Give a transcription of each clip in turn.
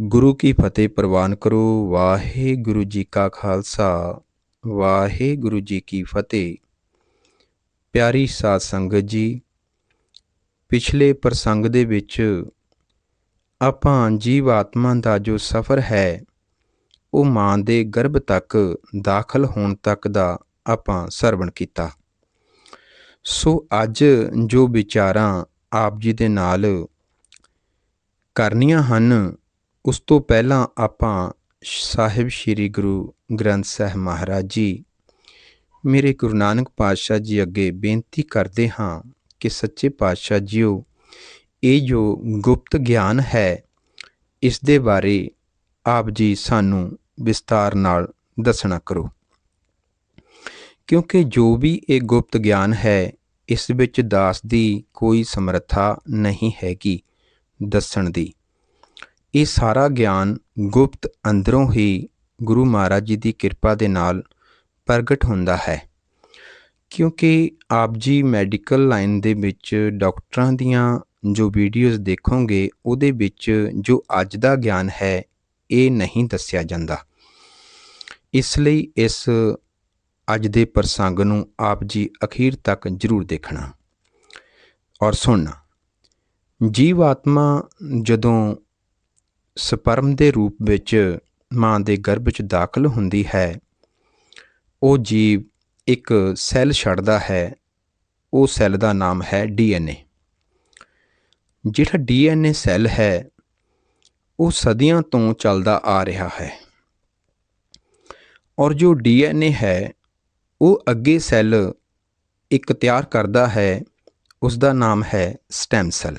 ਗੁਰੂ ਕੀ ਫਤਿਹ ਪ੍ਰਵਾਨ ਕਰੋ। ਵਾਹਿਗੁਰੂ ਜੀ ਕਾ ਖਾਲਸਾ, ਵਾਹਿਗੁਰੂ ਜੀ ਕੀ ਫਤਿਹ। ਪਿਆਰੀ ਸਾਧ ਸੰਗਤ ਜੀ, ਪਿਛਲੇ ਪ੍ਰਸੰਗ ਦੇ ਵਿੱਚ ਆਪਾਂ ਜੀਵ ਆਤਮਾ ਦਾ ਜੋ ਸਫ਼ਰ ਹੈ, ਉਹ ਮਾਂ ਦੇ ਗਰਭ ਤੱਕ ਦਾਖਲ ਹੋਣ ਤੱਕ ਦਾ ਆਪਾਂ ਸਰਵਣ ਕੀਤਾ। ਸੋ ਅੱਜ ਜੋ ਵਿਚਾਰਾਂ ਆਪ ਜੀ ਦੇ ਨਾਲ ਕਰਨੀਆਂ ਹਨ ਉਸ ਤੋਂ ਪਹਿਲਾਂ ਆਪਾਂ ਸਾਹਿਬ ਸ੍ਰੀ ਗੁਰੂ ਗ੍ਰੰਥ ਸਾਹਿਬ ਮਹਾਰਾਜ ਜੀ, ਮੇਰੇ ਗੁਰੂ ਨਾਨਕ ਪਾਤਸ਼ਾਹ ਜੀ ਅੱਗੇ ਬੇਨਤੀ ਕਰਦੇ ਹਾਂ ਕਿ ਸੱਚੇ ਪਾਤਸ਼ਾਹ ਜੀਓ, ਇਹ ਜੋ ਗੁਪਤ ਗਿਆਨ ਹੈ, ਇਸ ਦੇ ਬਾਰੇ ਆਪ ਜੀ ਸਾਨੂੰ ਵਿਸਤਾਰ ਨਾਲ ਦੱਸਣਾ ਕਰੋ। ਕਿਉਂਕਿ ਜੋ ਵੀ ਇਹ ਗੁਪਤ ਗਿਆਨ ਹੈ, ਇਸ ਵਿੱਚ ਦਾਸ ਦੀ ਕੋਈ ਸਮਰੱਥਾ ਨਹੀਂ ਹੈਗੀ ਦੱਸਣ ਦੀ। ਇਹ ਸਾਰਾ ਗਿਆਨ ਗੁਪਤ ਅੰਦਰੋਂ ਹੀ ਗੁਰੂ ਮਹਾਰਾਜ ਜੀ ਦੀ ਕਿਰਪਾ ਦੇ ਨਾਲ ਪ੍ਰਗਟ ਹੁੰਦਾ ਹੈ। ਕਿਉਂਕਿ ਆਪ ਜੀ ਮੈਡੀਕਲ ਲਾਈਨ ਦੇ ਵਿੱਚ ਡਾਕਟਰਾਂ ਦੀਆਂ ਜੋ ਵੀਡੀਓਜ਼ ਦੇਖੋਗੇ, ਉਹਦੇ ਵਿੱਚ ਜੋ ਅੱਜ ਦਾ ਗਿਆਨ ਹੈ, ਇਹ ਨਹੀਂ ਦੱਸਿਆ ਜਾਂਦਾ। ਇਸ ਲਈ ਇਸ ਅੱਜ ਦੇ ਪ੍ਰਸੰਗ ਨੂੰ ਆਪ ਜੀ ਅਖੀਰ ਤੱਕ ਜ਼ਰੂਰ ਦੇਖਣਾ। ਔਰ ਸੁਣਨਾ। ਜੀਵ ਆਤਮਾ ਜਦੋਂ ਸਪਰਮ ਦੇ ਰੂਪ ਵਿੱਚ ਮਾਂ ਦੇ ਗਰਭ 'ਚ ਦਾਖਲ ਹੁੰਦੀ ਹੈ। ਉਹ ਜੀਵ ਇੱਕ ਸੈੱਲ ਛੱਡਦਾ ਹੈ। ਉਹ ਸੈੱਲ ਦਾ ਨਾਮ ਹੈ ਡੀਐਨਏ। ਜਿਹੜਾ ਡੀਐਨਏ ਸੈੱਲ ਹੈ, ਉਹ ਸਦੀਆਂ ਤੋਂ ਚੱਲਦਾ ਆ ਰਿਹਾ ਹੈ। ਔਰ ਜੋ ਡੀਐਨਏ ਹੈ, ਉਹ ਅੱਗੇ ਸੈੱਲ ਇੱਕ ਤਿਆਰ ਕਰਦਾ ਹੈ ਉਸ ਦਾ ਨਾਮ ਹੈ ਸਟੈਮ ਸੈੱਲ।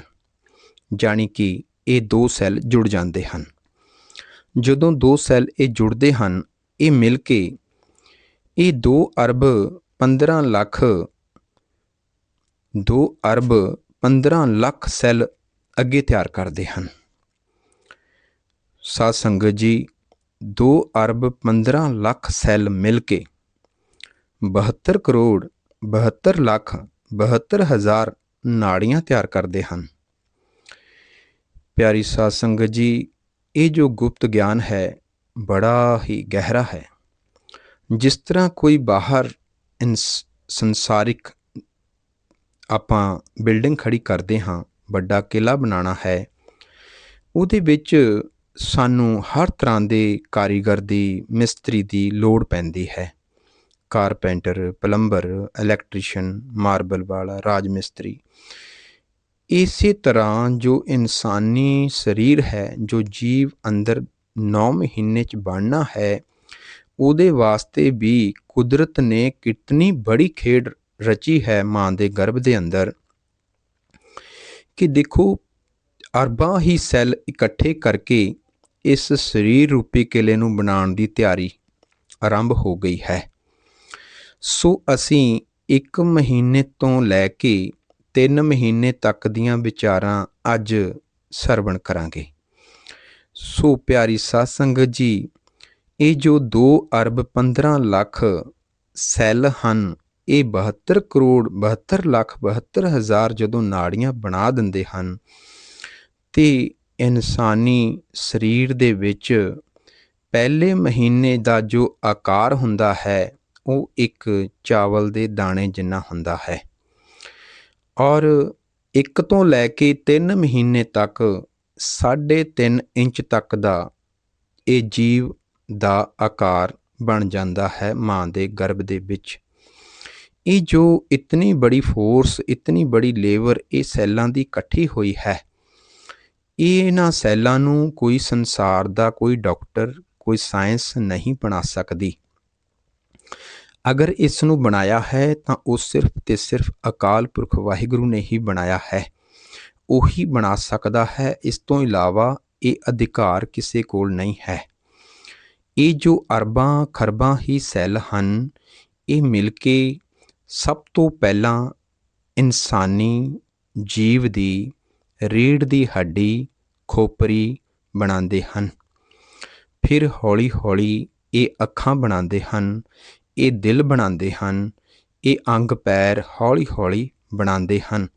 ਜਾਨੀ ਕਿ ਇਹ ਦੋ ਸੈੱਲ ਜੁੜ ਜਾਂਦੇ ਹਨ। ਜਦੋਂ ਦੋ ਸੈੱਲ ਇਹ ਜੁੜਦੇ ਹਨ, ਇਹ ਮਿਲ ਕੇ ਇਹ 2 ਅਰਬ 15 ਲੱਖ 2 ਅਰਬ 15 ਲੱਖ ਸੈੱਲ ਅੱਗੇ ਤਿਆਰ ਕਰਦੇ ਹਨ। ਸਾਧ ਸੰਗਤ ਜੀ 2 ਅਰਬ 15 ਲੱਖ ਸੈੱਲ ਮਿਲ ਕੇ 72 ਕਰੋੜ 72 ਲੱਖ 72 ਹਜ਼ਾਰ ਨਾੜੀਆਂ ਤਿਆਰ ਕਰਦੇ ਹਨ। ਪਿਆਰੀ ਸਾਧ ਸੰਗਤ ਜੀ, ਇਹ ਜੋ ਗੁਪਤ ਗਿਆਨ ਹੈ, ਬੜਾ ਹੀ ਗਹਿਰਾ ਹੈ। ਜਿਸ ਤਰ੍ਹਾਂ ਕੋਈ ਬਾਹਰ ਸੰਸਾਰਿਕ ਆਪਾਂ ਬਿਲਡਿੰਗ ਖੜੀ ਕਰਦੇ ਹਾਂ, ਵੱਡਾ ਕਿਲਾ ਬਣਾਉਣਾ ਹੈ, ਉਹਦੇ ਵਿੱਚ ਸਾਨੂੰ ਹਰ ਤਰ੍ਹਾਂ ਦੇ ਕਾਰੀਗਰ ਦੀ, ਮਿਸਤਰੀ ਦੀ ਲੋੜ ਪੈਂਦੀ ਹੈ। ਕਾਰਪੈਂਟਰ, ਪਲੰਬਰ, ਇਲੈਕਟ੍ਰੀਸ਼ੀਅਨ, ਮਾਰਬਲ ਵਾਲਾ, ਰਾਜ ਮਿਸਤਰੀ। ਇਸੇ ਤਰ੍ਹਾਂ ਜੋ ਇਨਸਾਨੀ ਸਰੀਰ ਹੈ, ਜੋ ਜੀਵ ਅੰਦਰ 9 ਮਹੀਨੇ ਚ ਬਣਨਾ ਹੈ, ਉਹਦੇ ਵਾਸਤੇ ਵੀ ਕੁਦਰਤ ਨੇ ਕਿਤਨੀ ਬੜੀ ਖੇਡ ਰਚੀ ਹੈ ਮਾਂ ਦੇ ਗਰਭ ਦੇ ਅੰਦਰ। ਕਿ ਦੇਖੋ, ਅਰਬਾਂ ਹੀ ਸੈੱਲ ਇਕੱਠੇ ਕਰਕੇ ਇਸ ਸਰੀਰ ਰੂਪੀ ਕਿਲੇ ਨੂੰ ਬਣਾਉਣ ਦੀ ਤਿਆਰੀ ਆਰੰਭ ਹੋ ਗਈ ਹੈ। ਸੋ ਅਸੀਂ 1 ਮਹੀਨੇ ਤੋਂ ਲੈ ਕੇ ਤਿੰਨ ਮਹੀਨੇ ਤੱਕ ਦੀਆਂ ਵਿਚਾਰਾਂ ਅੱਜ ਸਰਵਣ ਕਰਾਂਗੇ। ਸੋ ਪਿਆਰੀ ਸਾਧ ਸੰਗਤ ਜੀ, ਇਹ ਜੋ 2 ਅਰਬ 15 ਲੱਖ ਸੈੱਲ ਹਨ, ਇਹ 72 ਕਰੋੜ 72 ਲੱਖ 72 ਹਜ਼ਾਰ ਜਦੋਂ ਨਾੜੀਆਂ ਬਣਾ ਦਿੰਦੇ ਹਨ, ਤੇ ਇਨਸਾਨੀ ਸਰੀਰ ਦੇ ਵਿੱਚ ਪਹਿਲੇ ਮਹੀਨੇ ਦਾ ਜੋ ਆਕਾਰ ਹੁੰਦਾ ਹੈ, ਉਹ ਇੱਕ ਚਾਵਲ ਦੇ ਦਾਣੇ ਜਿੰਨਾ ਹੁੰਦਾ ਹੈ। ਔਰ 1 ਤੋਂ ਲੈ ਕੇ 3 ਮਹੀਨੇ ਤੱਕ 3.5 ਇੰਚ ਤੱਕ ਦਾ ਇਹ ਜੀਵ ਦਾ ਆਕਾਰ ਬਣ ਜਾਂਦਾ ਹੈ ਮਾਂ ਦੇ ਗਰਭ ਦੇ ਵਿੱਚ। ਇਹ ਜੋ ਇਤਨੀ ਬੜੀ ਫੋਰਸ ਇਤਨੀ ਬੜੀ ਲੇਬਰ ਇਹ ਸੈੱਲਾਂ ਦੀ ਇਕੱਠੀ ਹੋਈ ਹੈ, ਇਹ ਇਹਨਾਂ ਸੈੱਲਾਂ ਨੂੰ ਕੋਈ ਸੰਸਾਰ ਦਾ, ਕੋਈ ਡਾਕਟਰ ਕੋਈ ਸਾਇੰਸ ਨਹੀਂ ਬਣਾ ਸਕਦੀ। ਅਗਰ ਇਸ ਨੂੰ ਬਣਾਇਆ ਹੈ ਤਾਂ ਉਹ ਸਿਰਫ ਤੇ ਸਿਰਫ ਅਕਾਲ ਪੁਰਖ ਵਾਹਿਗੁਰੂ ਨੇ ਹੀ ਬਣਾਇਆ ਹੈ। ਉਹੀ ਬਣਾ ਸਕਦਾ ਹੈ। ਇਸ ਤੋਂ ਇਲਾਵਾ ਇਹ ਅਧਿਕਾਰ ਕਿਸੇ ਕੋਲ ਨਹੀਂ ਹੈ। ਇਹ ਜੋ ਅਰਬਾਂ, ਖਰਬਾਂ ਹੀ ਸੈੱਲ ਹਨ, ਇਹ ਮਿਲ ਕੇ ਸਭ ਤੋਂ ਪਹਿਲਾਂ ਇਨਸਾਨੀ ਜੀਵ ਦੀ, ਰੀੜ ਦੀ ਹੱਡੀ, ਖੋਪਰੀ ਬਣਾਉਂਦੇ ਹਨ। ਫਿਰ ਹੌਲੀ-ਹੌਲੀ ਇਹ ਅੱਖਾਂ ਬਣਾਉਂਦੇ ਹਨ। ਇਹ ਦਿਲ ਬਣਾਉਂਦੇ ਹਨ, ਇਹ ਅੰਗ ਪੈਰ ਹੌਲੀ-ਹੌਲੀ ਬਣਾਉਂਦੇ ਹਨ।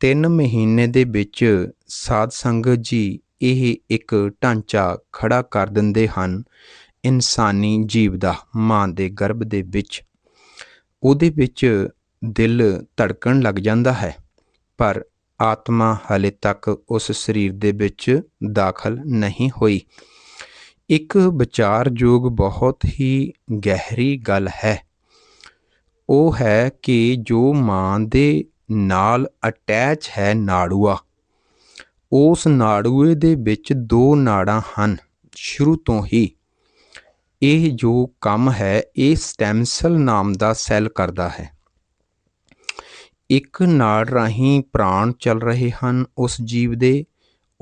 ਤਿੰਨ ਮਹੀਨੇ ਦੇ ਵਿੱਚ ਸਾਧ ਸੰਗਤ ਜੀ ਇਹ ਇੱਕ ਢਾਂਚਾ ਖੜਾ ਕਰ ਦਿੰਦੇ ਹਨ, ਇਨਸਾਨੀ ਜੀਵ ਦਾ ਮਾਂ ਦੇ ਗਰਭ ਦੇ ਵਿੱਚ। ਉਹਦੇ ਵਿੱਚ ਦਿਲ ਧੜਕਣ ਲੱਗ ਜਾਂਦਾ ਹੈ, ਪਰ ਆਤਮਾ ਹਲੇ ਤੱਕ ਉਸ ਸਰੀਰ ਦੇ ਵਿੱਚ ਦਾਖਲ ਨਹੀਂ ਹੋਈ। ਇੱਕ ਵਿਚਾਰਯੋਗ ਬਹੁਤ ਹੀ ਗਹਿਰੀ ਗੱਲ ਹੈ। ਉਹ ਹੈ ਕਿ ਜੋ ਮਾਂ ਦੇ ਨਾਲ ਅਟੈਚ ਹੈ ਨਾੜੂਆ, ਉਸ ਨਾੜੂਏ ਦੇ ਵਿੱਚ ਦੋ ਨਾੜਾਂ ਹਨ ਸ਼ੁਰੂ ਤੋਂ ਹੀ। ਇਹ ਜੋ ਕੰਮ ਹੈ, ਇਹ ਸਟੈਮ ਸੈਲ ਨਾਮ ਦਾ ਸੈੱਲ ਕਰਦਾ ਹੈ। ਇੱਕ ਨਾੜ ਰਾਹੀਂ ਪ੍ਰਾਣ ਚੱਲ ਰਹੇ ਹਨ, ਉਸ ਜੀਵ ਦੇ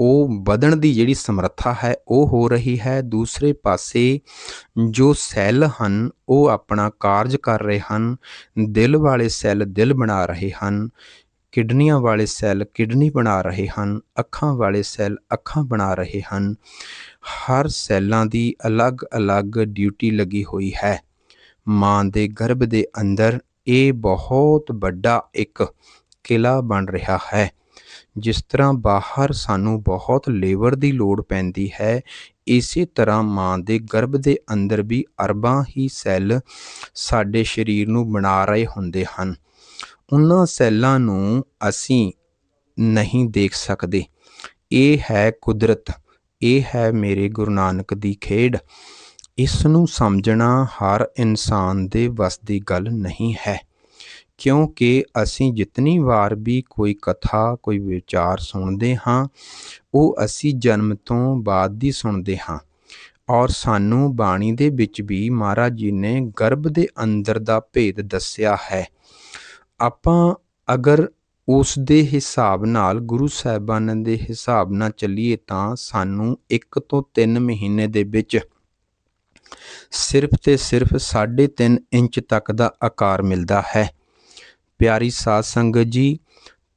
ਉਹ ਵਧਣ ਦੀ ਜਿਹੜੀ ਸਮਰੱਥਾ ਹੈ, ਉਹ ਹੋ ਰਹੀ ਹੈ। ਦੂਸਰੇ ਪਾਸੇ ਜੋ ਸੈੱਲ ਹਨ, ਉਹ ਆਪਣਾ ਕਾਰਜ ਕਰ ਰਹੇ ਹਨ। ਦਿਲ ਵਾਲੇ ਸੈੱਲ ਦਿਲ ਬਣਾ ਰਹੇ ਹਨ। ਕਿਡਨੀਆਂ ਵਾਲੇ ਸੈੱਲ ਕਿਡਨੀ ਬਣਾ ਰਹੇ ਹਨ। ਅੱਖਾਂ ਵਾਲੇ ਸੈੱਲ ਅੱਖਾਂ ਬਣਾ ਰਹੇ ਹਨ। ਹਰ ਸੈੱਲਾਂ ਦੀ ਅਲੱਗ-ਅਲੱਗ ਡਿਊਟੀ ਲੱਗੀ ਹੋਈ ਹੈ। ਮਾਂ ਦੇ ਗਰਭ ਦੇ ਅੰਦਰ ਇਹ ਬਹੁਤ ਵੱਡਾ ਇੱਕ ਕਿਲਾ ਬਣ ਰਿਹਾ ਹੈ। ਜਿਸ ਤਰ੍ਹਾਂ ਬਾਹਰ ਸਾਨੂੰ ਬਹੁਤ ਲੇਬਰ ਦੀ ਲੋੜ ਪੈਂਦੀ ਹੈ, ਇਸੇ ਤਰ੍ਹਾਂ ਮਾਂ ਦੇ ਗਰਭ ਦੇ ਅੰਦਰ ਵੀ ਅਰਬਾਂ ਹੀ ਸੈੱਲ ਸਾਡੇ ਸਰੀਰ ਨੂੰ ਬਣਾ ਰਹੇ ਹੁੰਦੇ ਹਨ। ਉਹਨਾਂ ਸੈੱਲਾਂ ਨੂੰ ਅਸੀਂ ਨਹੀਂ ਦੇਖ ਸਕਦੇ। ਇਹ ਹੈ ਕੁਦਰਤ, ਇਹ ਹੈ ਮੇਰੇ ਗੁਰੂ ਨਾਨਕ ਦੀ ਖੇਡ। ਇਸ ਨੂੰ ਸਮਝਣਾ ਹਰ ਇਨਸਾਨ ਦੇ ਵੱਸ ਦੀ ਗੱਲ ਨਹੀਂ ਹੈ। ਕਿਉਂਕਿ ਅਸੀਂ ਜਿਤਨੀ ਵਾਰ ਵੀ ਕੋਈ ਕਥਾ, ਕੋਈ ਵਿਚਾਰ ਸੁਣਦੇ ਹਾਂ, ਉਹ ਅਸੀਂ ਜਨਮ ਤੋਂ ਬਾਅਦ ਦੀ ਸੁਣਦੇ ਹਾਂ। ਔਰ ਸਾਨੂੰ ਬਾਣੀ ਦੇ ਵਿੱਚ ਵੀ ਮਹਾਰਾਜ ਜੀ ਨੇ ਗਰਭ ਦੇ ਅੰਦਰ ਦਾ ਭੇਦ ਦੱਸਿਆ ਹੈ। ਆਪਾਂ ਅਗਰ ਉਸ ਦੇ ਹਿਸਾਬ ਨਾਲ, ਗੁਰੂ ਸਾਹਿਬਾਨਾਂ ਦੇ ਹਿਸਾਬ ਨਾਲ ਚੱਲੀਏ ਤਾਂ ਸਾਨੂੰ 1 ਤੋਂ 3 ਮਹੀਨੇ ਦੇ ਵਿੱਚ ਸਿਰਫ ਤੇ ਸਿਰਫ 3.5 ਇੰਚ ਤੱਕ ਦਾ ਆਕਾਰ ਮਿਲਦਾ ਹੈ। ਪਿਆਰੀ ਸਾਧ ਸੰਗਤ ਜੀ,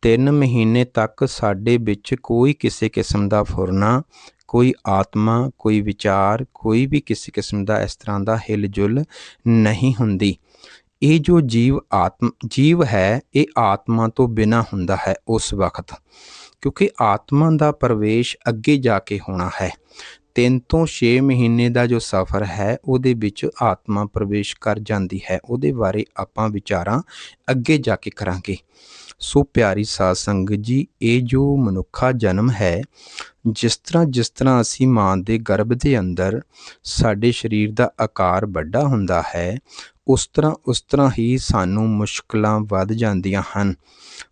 ਤਿੰਨ ਮਹੀਨੇ ਤੱਕ ਸਾਡੇ ਵਿੱਚ ਕੋਈ ਕਿਸੇ ਕਿਸਮ ਦਾ ਫੁਰਨਾ, ਕੋਈ ਆਤਮਾ, ਕੋਈ ਵਿਚਾਰ, ਕੋਈ ਵੀ ਕਿਸੇ ਕਿਸਮ ਦਾ ਇਸ ਤਰ੍ਹਾਂ ਦਾ ਹਿਲਜੁਲ ਨਹੀਂ ਹੁੰਦੀ। ਇਹ ਜੋ ਜੀਵ ਆਤਮ, ਜੀਵ ਹੈ, ਇਹ ਆਤਮਾ ਤੋਂ ਬਿਨਾ ਹੁੰਦਾ ਹੈ ਉਸ ਵਕਤ, ਕਿਉਂਕਿ ਆਤਮਾ ਦਾ ਪ੍ਰਵੇਸ਼ ਅੱਗੇ ਜਾ ਕੇ ਹੋਣਾ ਹੈ। 3 ਤੋਂ 6 ਮਹੀਨੇ ਦਾ ਜੋ ਸਫ਼ਰ ਹੈ, ਉਹਦੇ ਵਿੱਚ ਆਤਮਾ ਪ੍ਰਵੇਸ਼ ਕਰ ਜਾਂਦੀ ਹੈ। ਉਹਦੇ ਬਾਰੇ ਆਪਾਂ ਵਿਚਾਰਾਂ ਅੱਗੇ ਜਾ ਕੇ ਕਰਾਂਗੇ। ਸੋ ਪਿਆਰੀ ਸਾਧ ਸੰਗਤ ਜੀ, ਇਹ ਜੋ ਮਨੁੱਖਾ ਜਨਮ ਹੈ, ਜਿਸ ਤਰ੍ਹਾਂ ਜਿਸ ਤਰ੍ਹਾਂ ਅਸੀਂ ਮਾਂ ਦੇ ਗਰਭ ਦੇ ਅੰਦਰ ਸਾਡੇ ਸਰੀਰ ਦਾ ਆਕਾਰ ਵੱਡਾ ਹੁੰਦਾ ਹੈ, ਉਸ ਤਰ੍ਹਾਂ ਉਸ ਤਰ੍ਹਾਂ ਹੀ ਸਾਨੂੰ ਮੁਸ਼ਕਲਾਂ ਵੱਧ ਜਾਂਦੀਆਂ ਹਨ।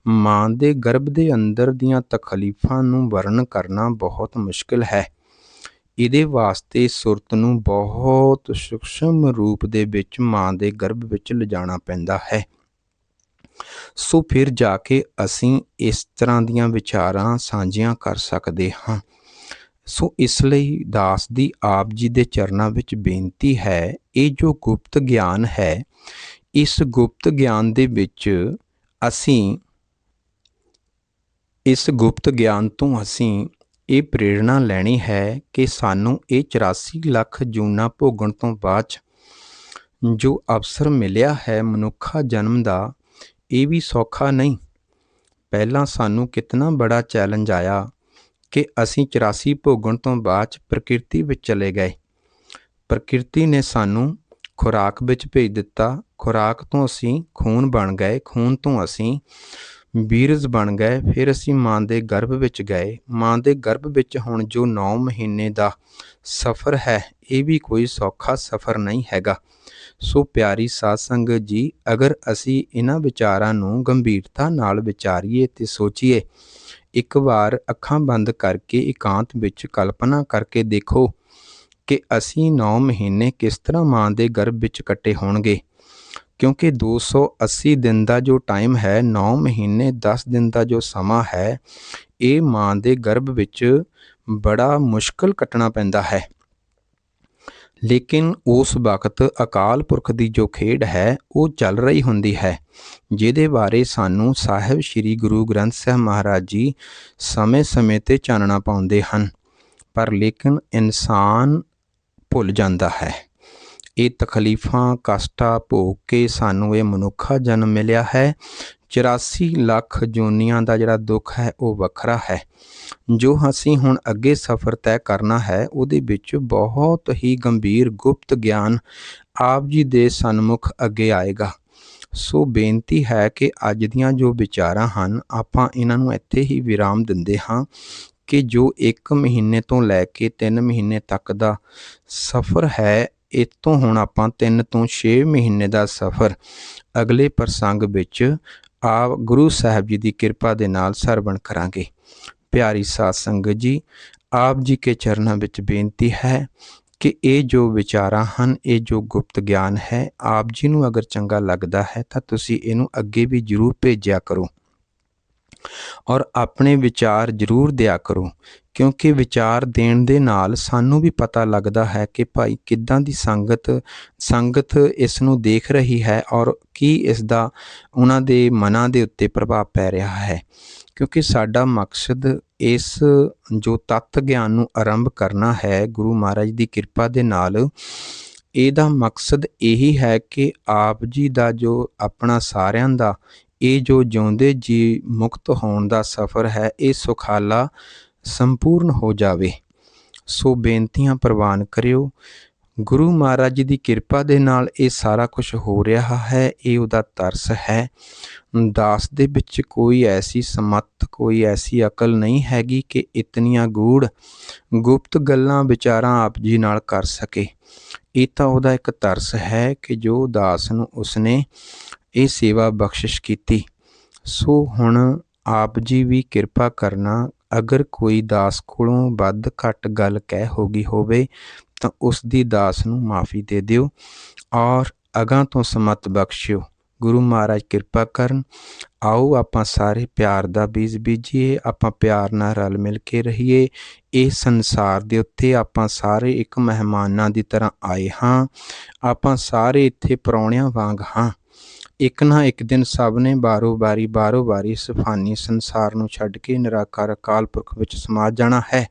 ਮਾਂ ਦੇ ਗਰਭ ਦੇ ਅੰਦਰ ਦੀਆਂ ਤਕਲੀਫਾਂ ਨੂੰ ਵਰਣ ਕਰਨਾ ਬਹੁਤ ਮੁਸ਼ਕਲ ਹੈ। ਇਹਦੇ ਵਾਸਤੇ ਸੁਰਤ ਨੂੰ ਬਹੁਤ ਸੂਖਸ਼ਮ ਰੂਪ ਦੇ ਵਿੱਚ ਮਾਂ ਦੇ ਗਰਭ ਵਿੱਚ ਲਿਜਾਣਾ ਪੈਂਦਾ ਹੈ। ਸੋ ਫਿਰ ਜਾ ਕੇ ਅਸੀਂ ਇਸ ਤਰ੍ਹਾਂ ਦੀਆਂ ਵਿਚਾਰਾਂ ਸਾਂਝੀਆਂ ਕਰ ਸਕਦੇ ਹਾਂ। ਸੋ ਇਸ ਲਈ ਦਾਸ ਦੀ ਆਪ ਜੀ ਦੇ ਚਰਨਾਂ ਵਿੱਚ ਬੇਨਤੀ ਹੈ, ਇਹ ਜੋ ਗੁਪਤ ਗਿਆਨ ਹੈ, ਇਸ ਗੁਪਤ ਗਿਆਨ ਦੇ ਵਿੱਚ ਅਸੀਂ, ਇਸ ਗੁਪਤ ਗਿਆਨ ਤੋਂ ਅਸੀਂ ਇਹ ਪ੍ਰੇਰਣਾ ਲੈਣੀ ਹੈ ਕਿ ਸਾਨੂੰ ਇਹ 84 ਲੱਖ ਜੂਨਾ ਭੋਗਣ ਤੋਂ ਬਾਅਦ ਜੋ ਅਵਸਰ ਮਿਲਿਆ ਹੈ ਮਨੁੱਖਾ ਜਨਮ ਦਾ, ਇਹ ਵੀ ਸੌਖਾ ਨਹੀਂ। ਪਹਿਲਾਂ ਸਾਨੂੰ ਕਿੰਨਾ ਬੜਾ ਚੈਲੰਜ ਆਇਆ ਕਿ ਅਸੀਂ 84 ਭੋਗਣ ਤੋਂ ਬਾਅਦ ਪ੍ਰਕਿਰਤੀ ਵਿੱਚ ਚਲੇ ਗਏ। ਪ੍ਰਕਿਰਤੀ ਨੇ ਸਾਨੂੰ ਖੁਰਾਕ ਵਿੱਚ ਭੇਜ ਦਿੱਤਾ। ਖੁਰਾਕ ਤੋਂ ਅਸੀਂ ਖੂਨ ਬਣ ਗਏ। ਖੂਨ ਤੋਂ ਅਸੀਂ ਬੀਰਜ ਬਣ ਗਏ, ਫਿਰ ਅਸੀਂ ਮਾਂ ਦੇ ਗਰਭ ਵਿੱਚ ਗਏ। ਮਾਂ ਦੇ ਗਰਭ ਵਿੱਚ ਹੁਣ ਜੋ 9 ਮਹੀਨੇ ਦਾ ਸਫ਼ਰ ਹੈ, ਇਹ ਵੀ ਕੋਈ ਸੌਖਾ ਸਫ਼ਰ ਨਹੀਂ ਹੈਗਾ। ਸੋ ਪਿਆਰੀ ਸਾਧ ਸੰਗਤ ਜੀ, ਅਗਰ ਅਸੀਂ ਇਹਨਾਂ ਵਿਚਾਰਾਂ ਨੂੰ ਗੰਭੀਰਤਾ ਨਾਲ ਵਿਚਾਰੀਏ ਤੇ ਸੋਚੀਏ, ਇੱਕ ਵਾਰ ਅੱਖਾਂ ਬੰਦ ਕਰਕੇ ਇਕਾਂਤ ਵਿੱਚ ਕਲਪਨਾ ਕਰਕੇ ਦੇਖੋ ਕਿ ਅਸੀਂ 9 ਮਹੀਨੇ ਕਿਸ ਤਰ੍ਹਾਂ ਮਾਂ ਦੇ ਗਰਭ ਵਿੱਚ ਕੱਟੇ ਹੋਣਗੇ। ਕਿਉਂਕਿ 280 ਦਿਨ ਦਾ ਜੋ ਟਾਈਮ ਹੈ 9 ਮਹੀਨੇ 10 ਦਿਨ ਦਾ ਜੋ ਸਮਾਂ ਹੈ, ਇਹ ਮਾਂ ਦੇ ਗਰਭ ਵਿੱਚ ਬੜਾ ਮੁਸ਼ਕਲ ਕੱਟਣਾ ਪੈਂਦਾ ਹੈ। ਲੇਕਿਨ ਉਸ ਵਕਤ ਅਕਾਲ ਪੁਰਖ ਦੀ ਜੋ ਖੇਡ ਹੈ, ਉਹ ਚੱਲ ਰਹੀ ਹੁੰਦੀ ਹੈ, ਜਿਹਦੇ ਬਾਰੇ ਸਾਨੂੰ ਸਾਹਿਬ ਸ੍ਰੀ ਗੁਰੂ ਗ੍ਰੰਥ ਸਾਹਿਬ ਮਹਾਰਾਜ ਜੀ ਸਮੇਂ-ਸਮੇਂ ਤੇ ਚਾਨਣਾ ਪਾਉਂਦੇ ਹਨ। ਪਰ ਲੇਕਿਨ ਇਨਸਾਨ ਭੁੱਲ ਜਾਂਦਾ ਹੈ। ਇਹ ਤਕਲੀਫਾਂ, ਕਸ਼ਟਾਂ ਭੋਗ ਕੇ ਸਾਨੂੰ ਇਹ ਮਨੁੱਖਾ ਜਨਮ ਮਿਲਿਆ ਹੈ। 84 ਲੱਖ ਜੂਨੀਆਂ ਦਾ ਜਿਹੜਾ ਦੁੱਖ ਹੈ, ਉਹ ਵੱਖਰਾ ਹੈ। ਜੋ ਅਸੀਂ ਹੁਣ ਅੱਗੇ ਸਫ਼ਰ ਤੈਅ ਕਰਨਾ ਹੈ, ਉਹਦੇ ਵਿੱਚ ਬਹੁਤ ਹੀ ਗੰਭੀਰ ਗੁਪਤ ਗਿਆਨ ਆਪ ਜੀ ਦੇ ਸਨਮੁਖ ਅੱਗੇ ਆਏਗਾ। ਸੋ ਬੇਨਤੀ ਹੈ ਕਿ ਅੱਜ ਦੀਆਂ ਜੋ ਵਿਚਾਰਾਂ ਹਨ, ਆਪਾਂ ਇਹਨਾਂ ਨੂੰ ਇੱਥੇ ਹੀ ਵਿਰਾਮ ਦਿੰਦੇ ਹਾਂ ਕਿ ਜੋ 1 ਮਹੀਨੇ ਤੋਂ ਲੈ ਕੇ 3 ਮਹੀਨੇ ਤੱਕ ਦਾ ਸਫ਼ਰ ਹੈ ਇਹ ਹੁਣ ਆਪਾਂ 3 ਤੋਂ 6 ਮਹੀਨੇ ਦਾ ਸਫ਼ਰ ਅਗਲੇ ਪ੍ਰਸੰਗ ਵਿੱਚ ਆਪ ਗੁਰੂ ਸਾਹਿਬ ਜੀ ਦੀ ਕਿਰਪਾ ਦੇ ਨਾਲ ਸਰਵਣ ਕਰਾਂਗੇ। ਪਿਆਰੀ ਸਾਧ ਸੰਗਤ ਜੀ, ਆਪ ਜੀ ਕੇ ਚਰਨਾਂ ਵਿੱਚ ਬੇਨਤੀ ਹੈ ਕਿ ਇਹ ਜੋ ਵਿਚਾਰਾਂ ਹਨ, ਇਹ ਜੋ ਗੁਪਤ ਗਿਆਨ ਹੈ, ਆਪ ਜੀ ਨੂੰ ਅਗਰ ਚੰਗਾ ਲੱਗਦਾ ਹੈ ਤਾਂ ਤੁਸੀਂ ਇਹਨੂੰ ਅੱਗੇ ਵੀ ਜਰੂਰ ਭੇਜਿਆ ਕਰੋ। ਔਰ ਆਪਣੇ ਵਿਚਾਰ ਜਰੂਰ ਦਿਆ ਕਰੋ, ਕਿਉਂਕਿ ਵਿਚਾਰ ਦੇਣ ਦੇ ਨਾਲ ਸਾਨੂੰ ਵੀ ਪਤਾ ਲੱਗਦਾ ਹੈ ਕਿ ਭਾਈ ਕਿੱਦਾਂ ਦੀ ਸੰਗਤ ਸੰਗਤ ਇਸ ਨੂੰ ਦੇਖ ਰਹੀ ਹੈ ਔਰ ਕੀ ਇਸ ਦਾ ਉਹਨਾਂ ਦੇ ਮਨਾਂ ਦੇ ਉੱਤੇ ਪ੍ਰਭਾਵ ਪੈ ਰਿਹਾ ਹੈ। ਕਿਉਂਕਿ ਸਾਡਾ ਮਕਸਦ ਇਸ ਜੋ ਤਤ ਗਿਆਨ ਨੂੰ ਆਰੰਭ ਕਰਨਾ ਹੈ, ਗੁਰੂ ਮਹਾਰਾਜ ਦੀ ਕਿਰਪਾ ਦੇ ਨਾਲ, ਇਹਦਾ ਮਕਸਦ ਇਹੀ ਹੈ ਕਿ ਆਪ ਜੀ ਦਾ ਜੋ ਆਪਣਾ ਸਾਰਿਆਂ ਦਾ ਇਹ ਜੋ ਜਿਉਂਦੇ ਜੀ ਮੁਕਤ ਹੋਣ ਦਾ ਸਫ਼ਰ ਹੈ, ਇਹ ਸੁਖਾਲਾ ਸੰਪੂਰਨ ਹੋ ਜਾਵੇ। ਸੋ ਬੇਨਤੀਆਂ ਪ੍ਰਵਾਨ ਕਰਿਓ। ਗੁਰੂ ਮਹਾਰਾਜ ਜੀ ਦੀ ਕਿਰਪਾ ਦੇ ਨਾਲ ਇਹ ਸਾਰਾ ਕੁਝ ਹੋ ਰਿਹਾ ਹੈ, ਇਹ ਉਹਦਾ ਤਰਸ ਹੈ। ਦਾਸ ਦੇ ਵਿੱਚ ਕੋਈ ਐਸੀ ਸਮੱਤ, ਕੋਈ ਐਸੀ ਅਕਲ ਨਹੀਂ ਹੈਗੀ ਕਿ ਇਤਨੀਆਂ ਗੂੜ ਗੁਪਤ ਗੱਲਾਂ ਵਿਚਾਰਾਂ ਆਪ ਜੀ ਨਾਲ ਕਰ ਸਕੇ। ਇਹ ਤਾਂ ਉਹਦਾ ਇੱਕ ਤਰਸ ਹੈ ਕਿ ਜੋ ਦਾਸ ਨੂੰ ਉਸਨੇ ਇਹ ਸੇਵਾ ਬਖਸ਼ਿਸ਼ ਕੀਤੀ। ਸੋ ਹੁਣ ਆਪ ਜੀ ਵੀ ਕਿਰਪਾ ਕਰਨਾ, ਅਗਰ ਕੋਈ ਦਾਸ ਕੋਲੋਂ ਵੱਧ ਘੱਟ ਗੱਲ ਕਹਿ ਹੋ ਗਈ ਹੋਵੇ, ਤਾਂ ਉਸ ਦੀ ਦਾਸ ਨੂੰ ਮਾਫੀ ਦੇ ਦਿਓ ਔਰ ਅਗਾਂ ਤੋਂ ਸਮਤ ਬਖਸ਼ਿਓ। ਗੁਰੂ ਮਹਾਰਾਜ ਕਿਰਪਾ ਕਰਨ। ਆਓ ਆਪਾਂ ਸਾਰੇ ਪਿਆਰ ਦਾ ਬੀਜ ਬੀਜੀਏ, ਆਪਾਂ ਪਿਆਰ ਨਾਲ ਰਲ ਮਿਲ ਕੇ ਰਹੀਏ। ਇਹ ਸੰਸਾਰ ਦੇ ਉੱਤੇ ਆਪਾਂ ਸਾਰੇ ਇੱਕ ਮਹਿਮਾਨਾਂ ਦੀ ਤਰ੍ਹਾਂ ਆਏ ਹਾਂ। ਆਪਾਂ ਸਾਰੇ ਇੱਥੇ ਪਰੌਣਿਆਂ ਵਾਂਗ ਹਾਂ। ਇੱਕ ਨਾ ਇੱਕ ਦਿਨ ਸਭ ਨੇ ਬਾਰੋ ਬਾਰੀ ਬਾਰੋ ਬਾਰੀ ਸਫਾਨੀ ਸੰਸਾਰ ਨੂੰ ਛੱਡ ਕੇ ਨਿਰਾਕਾਰ ਅਕਾਲ ਪੁਰਖ ਵਿੱਚ ਸਮਾ ਜਾਣਾ ਹੈ।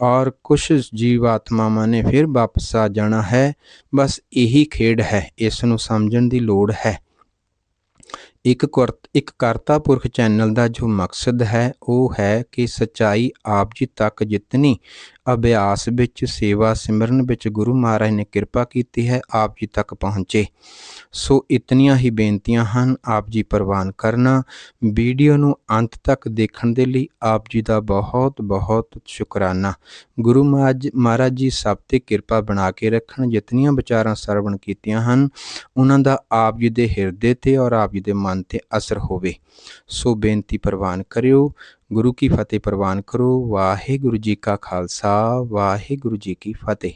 ਔਰ ਕੁਝ ਜੀਵਾਤਮਾਵਾਂ ਨੇ ਫਿਰ ਵਾਪਸ ਆ ਜਾਣਾ ਹੈ। ਬਸ ਇਹੀ ਖੇਡ ਹੈ, ਇਸ ਨੂੰ ਸਮਝਣ ਦੀ ਲੋੜ ਹੈ। ਇੱਕ ਇੱਕ ਕਰਤਾ ਪੁਰਖ ਚੈਨਲ ਦਾ ਜੋ ਮਕਸਦ ਹੈ, ਉਹ ਹੈ ਕਿ ਸਚਾਈ ਆਪ ਜੀ ਤੱਕ ਜਿਤਨੀ ਅਭਿਆਸ ਵਿੱਚ, ਸੇਵਾ ਸਿਮਰਨ ਵਿੱਚ ਗੁਰੂ ਮਹਾਰਾਜ ਨੇ ਕਿਰਪਾ ਕੀਤੀ ਹੈ, ਆਪ ਜੀ ਤੱਕ ਪਹੁੰਚੇ। ਸੋ ਇਤਨੀਆਂ ਹੀ ਬੇਨਤੀਆਂ ਹਨ, ਆਪ ਜੀ ਪ੍ਰਵਾਨ ਕਰਨਾ। ਵੀਡੀਓ ਨੂੰ ਅੰਤ ਤੱਕ ਦੇਖਣ ਦੇ ਲਈ ਆਪ ਜੀ ਦਾ ਬਹੁਤ ਬਹੁਤ ਸ਼ੁਕਰਾਨਾ। ਗੁਰੂ ਮਹਾਰਾਜ ਜੀ ਸਭ ਤੇ ਕਿਰਪਾ ਬਣਾ ਕੇ ਰੱਖਣ, ਜਿਤਨੀਆਂ ਵਿਚਾਰਾਂ ਸਰਵਣ ਕੀਤੀਆਂ ਹਨ, ਉਹਨਾਂ ਦਾ ਆਪ ਜੀ ਦੇ ਹਿਰਦੇ ਤੇ ਔਰ ਆਪ ਜੀ ਦੇ ਮਨ ਤੇ ਅਸਰ ਹੋਵੇ। ਸੋ ਬੇਨਤੀ ਪ੍ਰਵਾਨ ਕਰਿਓ ਗੁਰੂ ਕੀ ਫਤਿਹ ਪ੍ਰਵਾਨ ਕਰੋ। ਵਾਹਿਗੁਰੂ ਜੀ ਕਾ ਖਾਲਸਾ ਵਾਹਿਗੁਰੂ ਜੀ ਕੀ ਫਤਿਹ।